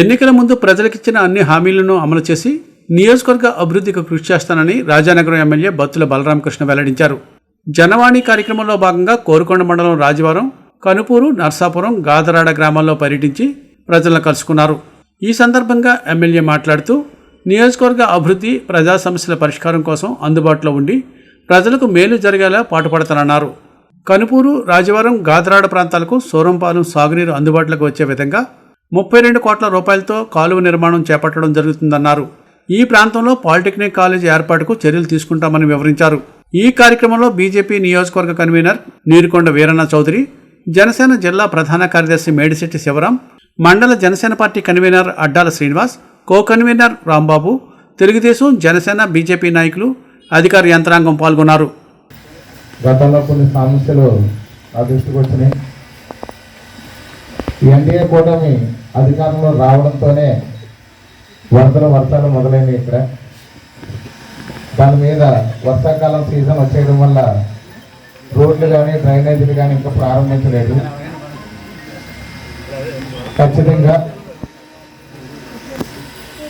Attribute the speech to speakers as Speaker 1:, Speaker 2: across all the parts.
Speaker 1: ఎన్నికల ముందు ప్రజలకిచ్చిన అన్ని హామీలను అమలు చేసి నియోజకవర్గ అభివృద్ధికి కృషి చేస్తానని రాజానగరం ఎమ్మెల్యే బత్తుల బలరామకృష్ణ వెల్లడించారు. జనవాణి కార్యక్రమంలో భాగంగా కోరుకొండ మండలం రాజవరం కనుపూరు నర్సాపురం గాదరాడ గ్రామాల్లో పర్యటించి ప్రజలను కలుసుకున్నారు. ఈ సందర్భంగా ఎమ్మెల్యే మాట్లాడుతూ నియోజకవర్గ అభివృద్ధి ప్రజా సమస్యల పరిష్కారం కోసం అందుబాటులో ఉండి ప్రజలకు మేలు జరిగేలా పాటుపడతానన్నారు. కనుపూరు రాజవరం గాదరాడ ప్రాంతాలకు సోరంపాలెం సాగునీరు అందుబాటులోకి వచ్చే విధంగా ముప్పై రెండు కోట్ల రూపాయలతో కాలువ నిర్మాణం చేపట్టడం జరుగుతుందన్నారు. ఈ ప్రాంతంలో పాలిటెక్నిక్ కాలేజ్ ఏర్పాటుకు చర్యలు తీసుకుంటామని వివరించారు. ఈ కార్యక్రమంలో బీజేపీ నియోజకవర్గ కన్వీనర్ నీరుకొండ వీరన్న చౌదరి జనసేన జిల్లా ప్రధాన కార్యదర్శి మేడిశెట్టి శివరాం మండల Janasena party convener Addala Srinivas co convener Rambabu Telugudesam Janasena BJP నాయకులు అధికార యంత్రాంగం పాల్గొన్నారు.
Speaker 2: గతంలో కొన్ని సమస్యలు నా దృష్టికి వచ్చినాయి. ఎన్డీఏ కూటమి అధికారంలో రావడంతోనే వరదలు వర్షాలు మొదలైనవి ఇక్కడ. దాని మీద వర్షాకాలం సీజన్ వచ్చేయడం వల్ల రోడ్లు కానీ డ్రైనేజీలు కానీ ఇంకా ప్రారంభించలేదు. ఖచ్చితంగా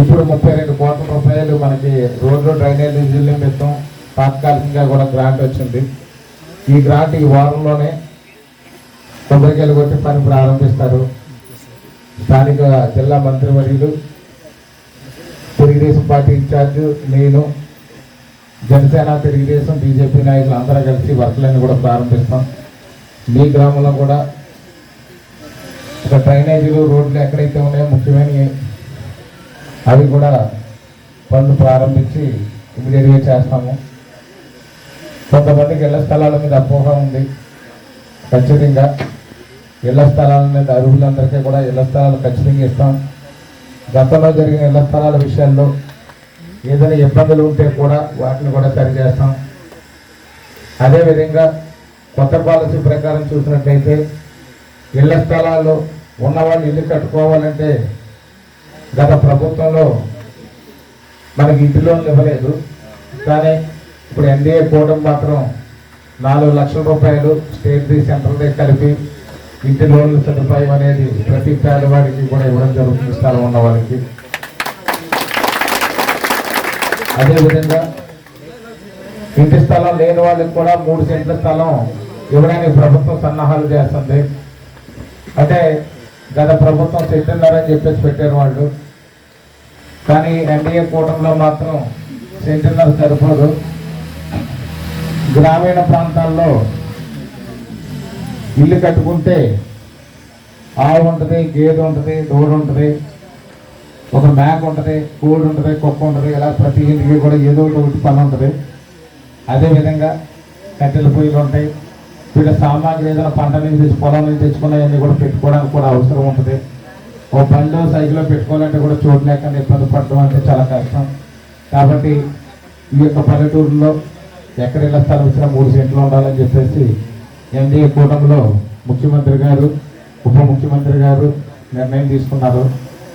Speaker 2: ఇప్పుడు ముప్పై రెండు కోట్ల రూపాయలు మనకి రోడ్లు డ్రైనేజీల నిమిత్తం తాత్కాలికంగా కూడా గ్రాంట్ వచ్చింది. ఈ గ్రాంట్ ఈ వారంలోనే కొబ్బరికాయలు కొట్టి పని ప్రారంభిస్తారు. స్థానిక జిల్లా మంత్రివర్యులు తెలుగుదేశం పార్టీ ఇన్ఛార్జ్ నేను జనసేన తెలుగుదేశం బీజేపీ నాయకులు అందరూ కలిసి వర్క్లన్నీ కూడా ప్రారంభిస్తాం. మీ గ్రామంలో కూడా ఒక డ్రైనేజీలు రోడ్లు ఎక్కడైతే ఉన్నాయో ముఖ్యమైనవి అవి కూడా పనులు ప్రారంభించి ఇమీడియట్గా చేస్తాము. కొంతమందికి ఇళ్ళ స్థలాల మీద అపోహ ఉంది. ఖచ్చితంగా ఇళ్ళ స్థలాల మీద అర్హులందరికీ కూడా ఇళ్ళ స్థలాలు ఖచ్చితంగా ఇస్తాం. గతంలో జరిగిన ఇళ్ళ స్థలాల విషయాల్లో ఏదైనా ఇబ్బందులు ఉంటే కూడా వాటిని కూడా సరిచేస్తాం అదేవిధంగా కొత్త పాలసీ ప్రకారం చూసినట్లయితే ఇళ్ళ స్థలాల్లో ఉన్నవాళ్ళు ఇల్లు కట్టుకోవాలంటే గత ప్రభుత్వంలో మనకి ఇంటి లోన్లు ఇవ్వలేదు. కానీ ఇప్పుడు ఎన్డీఏ కూటమి మాత్రం నాలుగు లక్షల రూపాయలు స్టేట్ సెంట్రల్ కలిపి ఇంటి లోన్ల సదుపాయం అనేది ప్రతి పేదవాడికి కూడా ఇవ్వడం జరుగుతుంది స్థలం ఉన్న వాళ్ళకి. అదేవిధంగా ఇంటి స్థలం లేని వాళ్ళకి కూడా మూడు సెంట్ల స్థలం ఇవ్వడానికి ప్రభుత్వం సన్నాహాలు చేస్తుంది. అంటే గత ప్రభుత్వం సెంటున్నారని చెప్పేసి పెట్టారు వాళ్ళు. కానీ ఎన్డీఏ కూటమిలో మాత్రం సెంటున్నర సరిపోదు. గ్రామీణ ప్రాంతాల్లో ఇల్లు కట్టుకుంటే ఆవు ఉంటుంది గేదె ఉంటుంది దూడ ఉంటుంది ఒక మేక ఉంటుంది కోడి ఉంటుంది కుక్క ఉంటుంది ఇలా ప్రతి ఇంటికి కూడా ఏదో ఒకటి పని ఉంటుంది. అదేవిధంగా కట్టెల పొయ్యిలు ఉంటాయి. వీళ్ళ సామాగ్రి ఏదైనా పంట నుంచి తెచ్చి పొలం నుంచి తెచ్చుకున్నవన్నీ కూడా పెట్టుకోవడానికి కూడా అవసరం ఉంటుంది. ఓ బండిలో సైకిల్లో పెట్టుకోవాలంటే కూడా చోటు లేకుండా ఇబ్బంది పడడం అంటే చాలా కష్టం. కాబట్టి ఈ యొక్క పల్లెటూరులో ఎక్కడ ఇళ్ళ స్థలం ఇచ్చినా మూడు సెంట్లు ఉండాలని చెప్పేసి ఎన్డీఏ కూటమిలో ముఖ్యమంత్రి గారు ఉప ముఖ్యమంత్రి గారు నిర్ణయం తీసుకున్నారు.